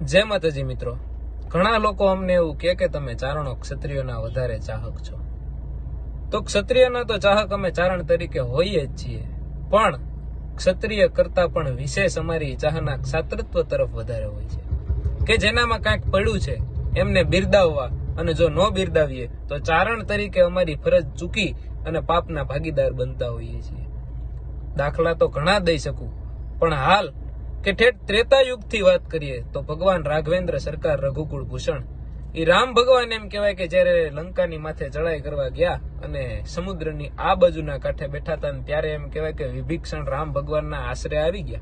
જય માતાજી મિત્રો. ઘણા લોકો અમને એવું કહે કે તમે ચારણો ક્ષત્રિયોના વધારે ચાહક છો. તો ક્ષત્રિયના તો ચાહક અમે ચારણ તરીકે હોઈએ જ છીએ. પણ ક્ષત્રિય કરતા પણ વિશેષ અમારી ચાહના ક્ષાત્રત્વ તરફ વધારે હોય છે. કે જેનામાં કાંઈક પડ્યું છે, એમને બિરદાવવા અને જો ન બિરદાવીએ, તો ચારણ તરીકે અમારી ફરજ ચૂકી અને પાપના ભાગીદાર બનતા હોઈએ છીએ. દાખલા તો ઘણા દઈ શકું, પણ હાલ કે ઠેઠ ત્રેતા યુગથી વાત કરીએ તો ભગવાન રાઘવેન્દ્ર સરકાર રઘુકુળ ભૂષણ. એ રામ ભગવાન એમ કહેવાય કે જ્યારે લંકાની માથે ચડાઈ કરવા ગયા અને સમુદ્રની આ બાજુના કાંઠે બેઠા હતા ત્યારે એમ કહેવાય કે વિભીક્ષણ રામ ભગવાનના આશરે આવી ગયા.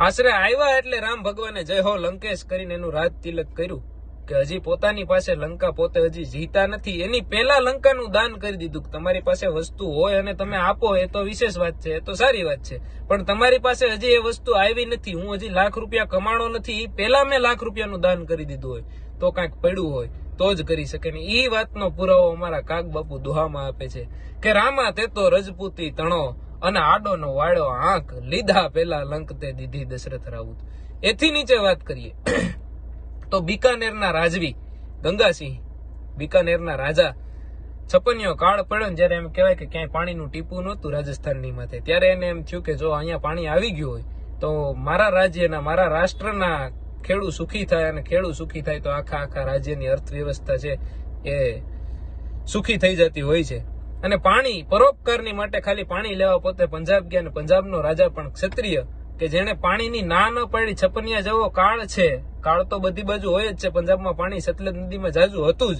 આશરે આવ્યા એટલે રામ ભગવાને જય હો લંકેશ કરીને એનું રાજ તિલક કર્યું. કે હજી પોતાની પાસે લંકા પોતે હજી જીતા નથી. એની પહેલા લંકાનું દાન કરી દીધું તમારી પાસે વસ્તુ હોય અને તમે આપો, એ તો વિશેષ વાત છે, એ તો સારી વાત છે. પણ તમારી પાસે હજી એ વસ્તુ આવી નથી. હું હજી લાખ રૂપિયા કમાણો નથી. પહેલા મેં લાખ રૂપિયાનું દાન કરી દીધું હોય, તો કાંઈક પડ્યું હોય, તો જ કરી શકે ને. એ વાતનો પુરાવો અમારા કાક બાપુ દુહામાં આપે છે કે રામા તે તો રજપૂતી તણો અને આડોનો વાળો આંખ લીધા પેલા લંક તે દીધી દશરથ રાઉત. એથી નીચે વાત કરીએ. તો બિકાનેરના રાજવી, ગંગાસિંહ, બિકાનેરના રાજા, છપનિયો કાળ પડ્યો ને જ્યારે એમ કહેવાય કે ક્યાંય પાણીનું ટીપું નહોતું રાજસ્થાનની માથે, ત્યારે એને એમ થયું કે જો અહીંયા પાણી આવી ગયું હોય, તો મારા રાજ્યના, મારા રાષ્ટ્રના ખેડૂ સુખી થાય અને ખેડૂ સુખી થાય તો આખા આખા રાજ્યની અર્થવ્યવસ્થા છે એ સુખી થઈ જતી હોય છે. અને પાણી, પરોપકારની માટે ખાલી પાણી લેવા પોતે પંજાબ ગયા અને પંજાબનો રાજા પણ ક્ષત્રિય કે જેને પાણીની ના ન પડી છપનિયા જેવો કાળ છે. કાળ તો બધી બાજુ હોય જ છે, પંજાબમાં પાણી સતલજ નદીમાં જાજુ હતું જ.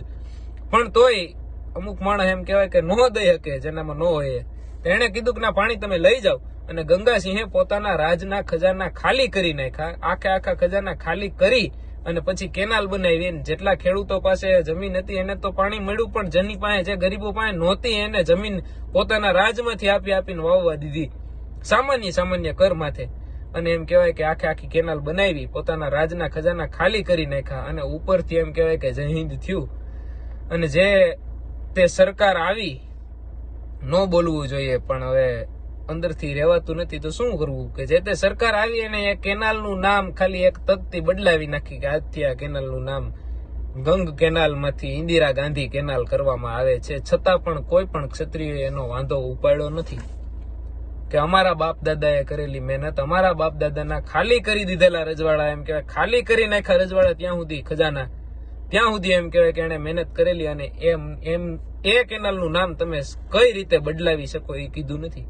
પણ તોય અમુક માણસ એમ કહેવાય કે નો દઈ શકે, જેનામાં ન હોય તેણે કીધું કે ના, પાણી તમે લઈ જાઓ. અને ગંગાસિંહે પોતાના રાજના ખજાના ખાલી કરી નાખ્યા. આખે આખા ખજાના ખાલી કરી અને પછી કેનાલ બનાવી જેટલા ખેડૂતો પાસે જમીન હતી એને તો પાણી મળ્યું, પણ જેની પાસે જે ગરીબો પાસે નહોતી એને જમીન પોતાના રાજમાંથી આપી આપીને વાવવા દીધી. સામાન્ય સામાન્ય કર માથે. અને એમ કહેવાય કે આખે આખી કેનાલ બનાવી, પોતાના રાજના ખજાના ખાલી કરી નાખ્યા અને ઉપરથી એમ કહેવાય કે જય હિન્દ થયું. અને જે તે સરકાર આવી, ન બોલવું જોઈએ, પણ હવે અંદરથી રહેવાતું નથી, તો શું કરવું? કે જે તે સરકાર આવી અને એ કેનાલનું નામ ખાલી એક તકતી બદલાવી નાખી કે આજથી આ કેનાલનું નામ ગંગ કેનાલમાંથી ઇન્દિરા ગાંધી કેનાલ કરવામાં આવે છે, છતાં પણ કોઈ પણ ક્ષત્રિય એનો વાંધો ઉપાડ્યો નથી. કે અમારા બાપ દાદાએ કરેલી મહેનત, અમારા બાપ દાદાના ખાલી કરી દીધેલા રજવાડા, એમ કહેવાય, ખાલી કરી નાખ્યા રજવાડા ત્યાં સુધી, ખજાના. ત્યાં સુધી એમ કહેવાય કે એને મહેનત કરેલી અને એમ એમ, એ કેનાલનું નામ તમે કઈ રીતે બદલાવી શકો એ કીધું નથી.